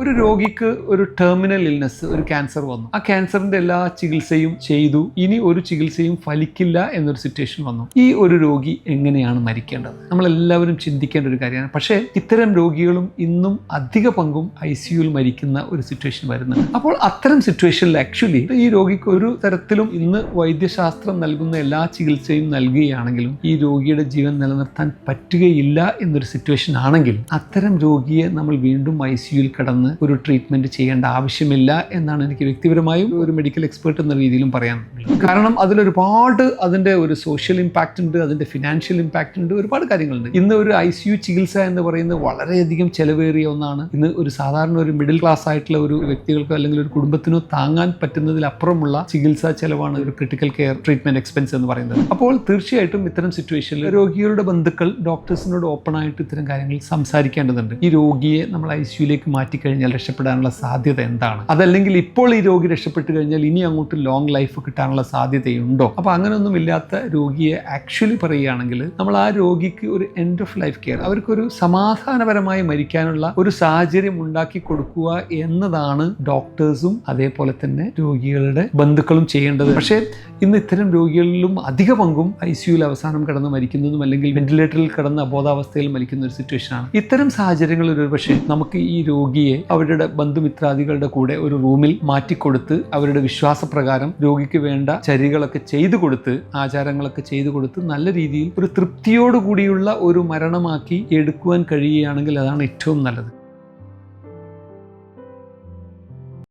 ഒരു രോഗിക്ക് ഒരു ടെർമിനൽ ഇൽനെസ് ഒരു ക്യാൻസർ വന്നു. ആ ക്യാൻസറിന്റെ എല്ലാ ചികിത്സയും ചെയ്തു. ഇനി ഒരു ചികിത്സയും ഫലിക്കില്ല എന്നൊരു സിറ്റുവേഷൻ വന്നു. ഈ ഒരു രോഗി എങ്ങനെയാണ് മരിക്കേണ്ടത്? നമ്മൾ എല്ലാവരും ചിന്തിക്കേണ്ട ഒരു കാര്യമാണ്. പക്ഷേ ഇത്തരം രോഗികളും ഇന്നും അധിക പങ്കും ഐ സിയുയിൽ മരിക്കുന്ന ഒരു സിറ്റുവേഷൻ വരുന്നുണ്ട്. അപ്പോൾ അത്തരം സിറ്റുവേഷനിൽ ആക്ച്വലി ഈ രോഗിക്ക് ഒരു തരത്തിലും ഇന്ന് വൈദ്യശാസ്ത്രം നൽകുന്ന എല്ലാ ചികിത്സയും നൽകുകയാണെങ്കിലും ഈ രോഗിയുടെ ജീവൻ നിലനിർത്താൻ പറ്റുകയില്ല എന്നൊരു സിറ്റുവേഷൻ ആണെങ്കിൽ അത്തരം രോഗിയെ നമ്മൾ വീണ്ടും ഐ സിയുയിൽ കടന്ന് ഒരു ട്രീറ്റ്മെന്റ് ചെയ്യേണ്ട ആവശ്യമില്ല എന്നാണ് എനിക്ക് വ്യക്തിപരമായും ഒരു മെഡിക്കൽ എക്സ്പേർട്ട് എന്ന രീതിയിലും പറയാനുള്ളത് കാരണം അതിലൊരുപാട് അതിന്റെ ഒരു സോഷ്യൽ ഇമ്പാക്റ്റ് ഉണ്ട് അതിന്റെ ഫിനാൻഷ്യൽ ഇമ്പാക്റ്റ് ഉണ്ട് ഒരുപാട് കാര്യങ്ങളുണ്ട്. ഇന്ന് ഒരു ഐ സി യു ചികിത്സ എന്ന് പറയുന്നത് വളരെയധികം ചെലവേറിയ ഒന്നാണ്. ഇന്ന് ഒരു സാധാരണ ഒരു മിഡിൽ ക്ലാസ് ആയിട്ടുള്ള ഒരു വ്യക്തികൾക്കോ അല്ലെങ്കിൽ ഒരു കുടുംബത്തിനോ താങ്ങാൻ പറ്റുന്നതിലപ്പുറമുള്ള ചികിത്സാ ചെലവാണ് ഒരു ക്രിട്ടിക്കൽ കെയർ ട്രീറ്റ്മെന്റ് എക്സ്പെൻസ് എന്ന് പറയുന്നത്. അപ്പോൾ തീർച്ചയായിട്ടും ഇത്തരം സിറ്റുവേഷനിൽ രോഗികളുടെ ബന്ധുക്കൾ ഡോക്ടേഴ്സിനോട് ഓപ്പൺ ആയിട്ട് ഇത്തരം കാര്യങ്ങൾ സംസാരിക്കേണ്ടതുണ്ട്. ഈ രോഗിയെ നമ്മൾ ഐ സിയുലേക്ക് മാറ്റിക്കഴിഞ്ഞാൽ രക്ഷപ്പെടാനുള്ള സാധ്യത എന്താണ്? അതല്ലെങ്കിൽ ഇപ്പോൾ ഈ രോഗി രക്ഷപ്പെട്ടു കഴിഞ്ഞാൽ ഇനി അങ്ങോട്ട് ലോങ് ലൈഫ് കിട്ടാനുള്ള സാധ്യതയുണ്ടോ? അപ്പോൾ അങ്ങനെയൊന്നും ഇല്ലാത്ത രോഗിയെ ആക്ച്വലി പറയുകയാണെങ്കിൽ നമ്മൾ ആ രോഗിക്ക് ഒരു എൻഡ് ഓഫ് ലൈഫ് കെയർ അവർക്കൊരു സമാധാനപരമായി മരിക്കാനുള്ള ഒരു സാഹചര്യം ഉണ്ടാക്കി കൊടുക്കുക എന്നതാണ് ഡോക്ടേഴ്സും അതേപോലെ തന്നെ രോഗികളുടെ ബന്ധുക്കളും ചെയ്യേണ്ടത്. പക്ഷേ ഇന്ന് ഇത്തരം രോഗികളിലും അധിക പങ്കും ഐ സിയുയിൽ അവസാനം കടന്ന് മരിക്കുന്നതും അല്ലെങ്കിൽ വെന്റിലേറ്ററിൽ കടന്ന് അബോധാവസ്ഥയിൽ മരിക്കുന്ന ഒരു സിറ്റുവേഷനാണ് ഇത്തരം സാഹചര്യങ്ങളിൽ ഒരു പക്ഷേ നമുക്ക് ഈ രോഗിയെ അവരുടെ ബന്ധുമിത്രാദികളുടെ കൂടെ ഒരു റൂമിൽ മാറ്റിക്കൊടുത്ത് അവരുടെ വിശ്വാസപ്രകാരം രോഗിക്ക് വേണ്ട ചരികളൊക്കെ ചെയ്തു കൊടുത്ത് ആചാരങ്ങളൊക്കെ ചെയ്തു കൊടുത്ത് നല്ല രീതിയിൽ ഒരു തൃപ്തിയോടുകൂടിയുള്ള ഒരു മരണമാക്കി എടുക്കുവാൻ കഴിയുകയാണെങ്കിൽ അതാണ് ഏറ്റവും നല്ലത്.